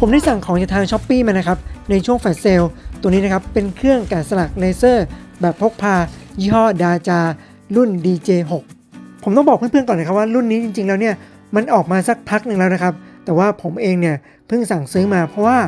ผมได้สั่งของจากทางช้อปปีมานะครับ ในช่วงแฟลชเซลตัวนี้นะครับ เป็นเครื่องแกะสลักเลเซอร์ แบบพกพา ยี่ห้อดาจา รุ่น DJ6 ผมต้องบอกเพื่อนๆก่อนนะครับว่ารุ่นนี้จริงๆ แล้วเนี่ย มันออกมาสักพักหนึ่งแล้วนะครับ แต่ว่าผมเองเนี่ย เพิ่งสั่งซื้อมาเพราะว่า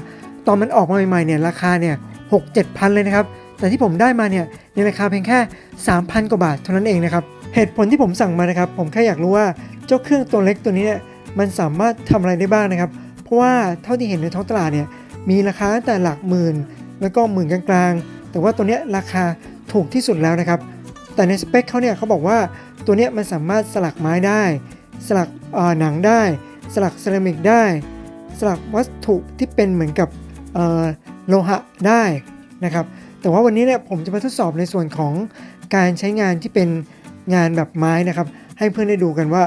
ตอนมันออกมาใหม่ๆเนี่ยราคาเนี่ยหกเจ็ดพันเลยนะครับ แต่ที่ผมได้มาเนี่ยในราคาเพียงแค่ 3,000 กว่าบาทเท่านั้นเองนะครับ เหตุผลที่ผมสั่งมานะครับ ผมแค่อยากรู้ว่าเจ้าเครื่องตัวเล็กตัวนี้เนี่ยมันสามารถทำอะไรได้บ้างนะครับ เพราะว่าเท่าที่เห็นในท้องตลาดเนี่ยมีราคาตั้งแต่หลักหมื่น แล้วก็หมื่นกลางๆ แต่ว่าตัวเนี้ยราคาถูกที่สุดแล้วนะครับ แต่ในสเปคเขาเนี่ยเขาบอกว่าตัวเนี้ยมันสามารถสลักไม้ได้ สลักหนังได้ สลักเซรามิกได้ สลักวัตถุที่เป็นเหมือนกับโลหะได้นะครับ แต่ว่าวันนี้เนี่ยผมจะมาทดสอบในส่วนของการใช้งานที่เป็น งานแบบไม้นะครับ ให้เพื่อนได้ดูกันว่า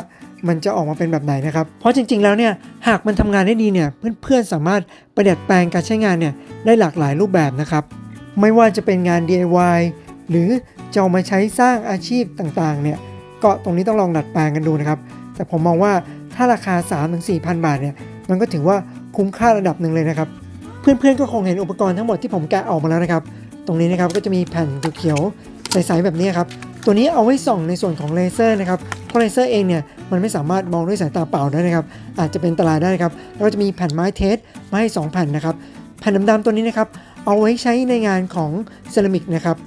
มันจะออกมาเป็นแบบไหนนะครับ เพราะจริงๆ แล้วเนี่ย หากมันทำงานได้ดีเนี่ย เพื่อนๆ สามารถประดัดแปลงการใช้งานเนี่ยได้หลากหลายรูปแบบนะครับ ไม่ว่าจะเป็นงาน DIY หรือจะเอามาใช้สร้างอาชีพต่างๆ เนี่ย ก็ตรงนี้ต้องลองดัดแปลงกันดูนะครับ แต่ผมมองว่าถ้าราคา 3-4,000 บาทเนี่ย มันก็ถือว่าคุ้มค่าระดับหนึ่งเลยนะครับ เพื่อนๆ ก็คงเห็นอุปกรณ์ทั้งหมดที่ผมแกะออกมาแล้วนะครับ ตรงนี้นะครับก็จะมีแผ่นเขียวๆ ใสๆ แบบนี้ครับ ตัวนี้เอาไว้ส่องในส่วนของเลเซอร์นะครับ เพราะเลเซอร์เองเนี่ยมันไม่สามารถมองด้วยสายตาเปล่าได้นะครับ อาจจะเป็นอันตรายได้นะครับแล้วก็จะมีแผ่นไม้เทสมาให้ 2 แผ่นนะครับ แผ่นดำๆตัวนี้นะครับ เอาไว้ใช้ในงานของเซรามิกนะครับ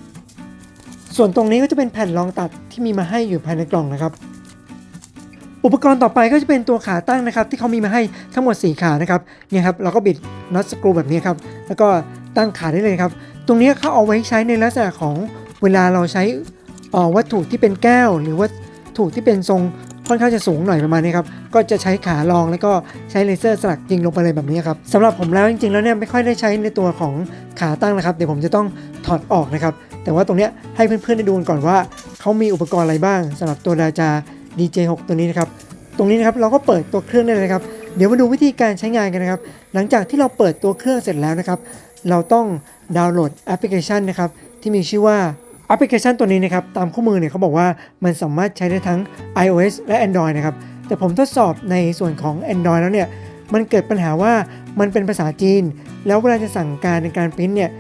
ส่วนตรงนี้ก็จะเป็นแผ่นรองตัดที่มีมาให้อยู่ภายในกล่องนะครับ อุปกรณ์ต่อไปก็จะเป็นตัวขาตั้งนะครับ ที่เขามีมาให้ทั้งหมด 4 ขานะครับ เนี่ยครับ เราก็บิดน็อตสกรูแบบนี้ครับ แล้วก็ตั้งขาได้เลยครับ ตรงนี้เขาเอาไว้ใช้ในลักษณะของเวลาเราใช้ วัตถุที่เป็นแก้ว หรือวัตถุที่เป็นทรงค่อนข้างจะสูงหน่อยประมาณนี้ครับ ก็จะใช้ขารองแล้วก็ใช้เลเซอร์สลักยิงลงไปเลยแบบนี้ครับสำหรับผมแล้วจริงๆแล้วเนี่ยไม่ค่อยได้ใช้ในตัวของขาตั้งนะครับ เดี๋ยวผมจะต้องถอดออกนะครับ แต่ว่าตรงเนี้ยให้เพื่อนๆได้ดูก่อนว่าเขามีอุปกรณ์อะไรบ้างสำหรับตัวดาจา DJ6 ตัวนี้นะครับ ตรงนี้นะครับเราก็เปิดตัวเครื่องได้เลยครับ เดี๋ยวมาดูวิธีการใช้งานกันนะครับ หลังจากที่เราเปิดตัวเครื่องเสร็จแล้วนะครับ เราต้องดาวน์โหลดแอปพลิเคชันนะครับที่มีชื่อว่า แอปพลิเคชันตัวนี้นะครับตามคู่มือเนี่ยเขาบอกว่ามันสามารถใช้ได้ทั้ง iOS และ Android นะครับแต่ผมทดสอบในส่วนของ Android แล้วเนี่ยมันเกิดปัญหาว่ามันเป็นภาษาจีน แล้วเวลาจะสั่งการในการปริ้นเนี่ย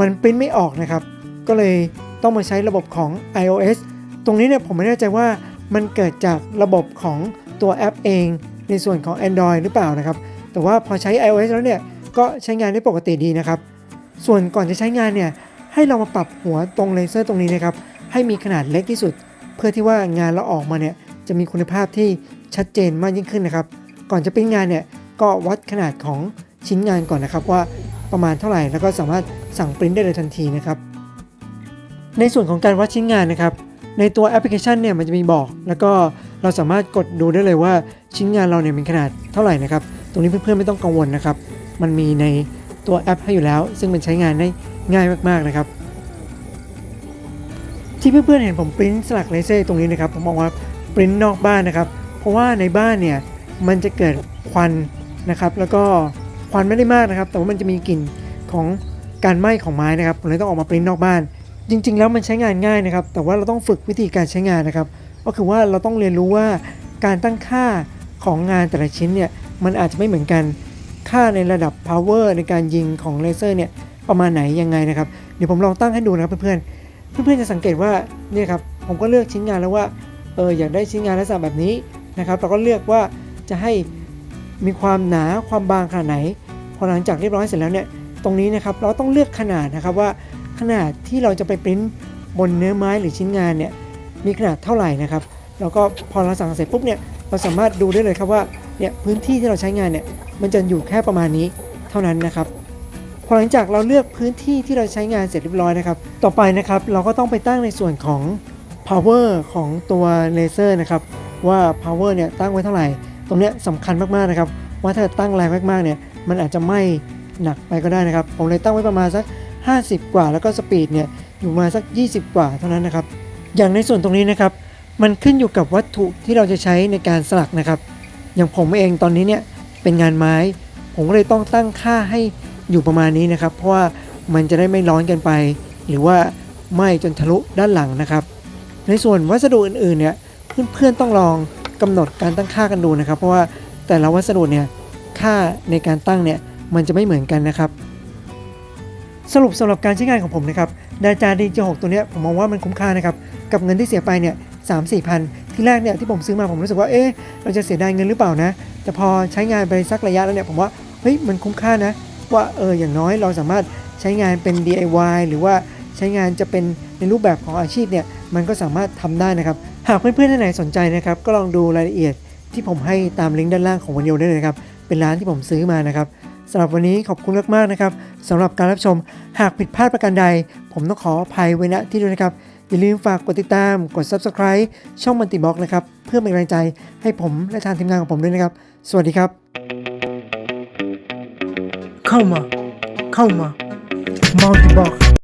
มันปริ้นไม่ออกนะครับ ก็เลยต้องมาใช้ระบบของ iOS ตรงนี้เนี่ยผมไม่แน่ใจว่ามันเกิดจากระบบของตัวแอปเอง ในส่วนของ Android หรือเปล่านะครับ แต่ว่าพอใช้ iOS แล้วเนี่ยก็ใช้งานได้ปกติดีนะครับ ส่วนก่อนจะใช้งานเนี่ย ให้เรามาปรับหัวตรงเลเซอร์ตรงนี้นะครับ ให้มีขนาดเล็กที่สุด เพื่อที่ว่างานเราออกมาเนี่ยจะมีคุณภาพที่ชัดเจนมากยิ่งขึ้นนะครับ ก่อนจะปริ้นงานเนี่ยก็วัดขนาดของชิ้นงานก่อนนะครับว่าประมาณเท่าไหร่ แล้วก็สามารถสั่งปริ้นได้เลยทันทีนะครับ ในส่วนของการวัดชิ้นงานนะครับ ในตัวแอปพลิเคชันเนี่ยมันจะมีบอก แล้วก็เราสามารถกดดูได้เลยว่าชิ้นงานเราเนี่ยเป็นขนาดเท่าไหร่นะครับ ตรงนี้เพื่อนๆไม่ต้องกังวลนะครับ มันมีในตัวแอปให้อยู่แล้ว ซึ่งมันใช้งานได้ ง่ายมากๆนะครับ ที่เพื่อนๆเห็นผมปริ้นสลักเลเซอร์ตรงนี้นะครับผมบอกว่าปริ้นนอกบ้านนะครับ เพราะว่าในบ้านเนี่ยมันจะเกิดควันนะครับ แล้วก็ควันไม่ได้มากนะครับ แต่ว่ามันจะมีกลิ่นของการไหม้ของไม้นะครับผมเลยต้องออกมาปริ้นนอกบ้าน จริง ๆ แล้วมันใช้งานง่ายนะครับ แต่ว่าเราต้องฝึกวิธีการใช้งานนะครับ ก็คือว่าเราต้องเรียนรู้ว่าการตั้งค่าของงานแต่ละชิ้นเนี่ยมันอาจจะไม่เหมือนกันค่าในระดับ power ในการยิงของเลเซอร์เนี่ย ประมาณไหนยังไงนะครับ เดี๋ยวผมลองตั้งให้ดูนะครับเพื่อนๆ เพื่อนๆจะสังเกตว่าเนี่ยครับผมก็เลือกชิ้นงานแล้วว่าเอออยากได้ชิ้นงานลักษณะแบบนี้นะครับ เราก็เลือกว่าจะให้มีความหนาความบางขนาดไหน พอหลังจากเรียบร้อยเสร็จแล้วเนี่ยตรงนี้นะครับเราต้องเลือกขนาดนะครับว่าขนาดที่เราจะไปปริ้นบนเนื้อไม้หรือชิ้นงานเนี่ยมีขนาดเท่าไหร่นะครับแล้วก็พอเราสั่งเสร็จปุ๊บเนี่ยเราสามารถดูได้เลยครับว่าเนี่ยพื้นที่ที่เราใช้งานเนี่ยมันจะอยู่แค่ประมาณนี้เท่านั้นนะครับ อหลังจากเราเลือกพื้นที่ที่เราใช้งานเสร็จเรียบร้อยนะครับ ต่อไปนะครับเราก็ต้องไปตั้งในส่วนของ power ของตัวเลเซอร์นะครับว่า power เนี่ยตั้งไว้เท่าไหร่ ตรงเนี้ยสำคัญมากๆนะครับ ว่าถ้าตั้งแรงมากๆเนี่ยมันอาจจะไหม้หนักไปก็ได้นะครับ ผมเลยตั้งไว้ประมาณสัก 50 กว่า แล้วก็สปีดเนี่ยอยู่มาสัก 20 กว่าเท่านั้นนะครับ อย่างในส่วนตรงนี้นะครับมันขึ้นอยู่กับวัตถุที่เราจะใช้ในการสลักนะครับ อย่างผมเองตอนนี้เนี่ยเป็นงานไม้ ผมก็เลยต้องตั้งค่าให้ อยู่ประมาณนี้นะครับ เพราะว่ามันจะได้ไม่ร้อนกินไป หรือว่าไหม้จนทะลุด้านหลังนะครับ ในส่วนวัสดุอื่นๆเนี่ยเพื่อนๆต้องลองกำหนดการตั้งค่ากันดูนะครับ เพราะว่าแต่ละวัสดุเนี่ยค่าในการตั้งเนี่ยมันจะไม่เหมือนกันนะครับ สรุปสำหรับการใช้งานของผมนะครับดาจาดีเจ6ตัวเนี้ยผมมองว่ามันคุ้มค่านะครับกับเงินที่เสียไปเนี่ยสามสี่พันที่แรกเนี่ยที่ผมซื้อมาผมรู้สึกว่าเอ๊ะเราจะเสียดายเงินหรือเปล่านะ แต่พอใช้งานไปสักระยะแล้วเนี่ยผมว่าเฮ้ยมันคุ้มค่านะ ว่าเอออย่างน้อยเราสามารถใช้งานเป็น DIY หรือว่าใช้งานจะเป็นในรูปแบบของอาชีพเนี่ยมันก็สามารถทำได้นะครับ หากเพื่อนๆท่านไหนสนใจนะครับ ก็ลองดูรายละเอียดที่ผมให้ตามลิงก์ด้านล่างของวันโยได้เลยนะครับ เป็นร้านที่ผมซื้อมานะครับสำหรับวันนี้ขอบคุณมากๆนะครับสำหรับการรับชมหากผิดพลาดประการใด ผมต้องขออภัยไว้ณที่ด้วยนะครับอย่าลืมฝากกดติดตาม กด Subscribe ช่องมันติบ็อกนะครับ เพื่อเป็นกำลังใจให้ผมและทางทีมงานของผมด้วยนะครับ สวัสดีครับ เข้าม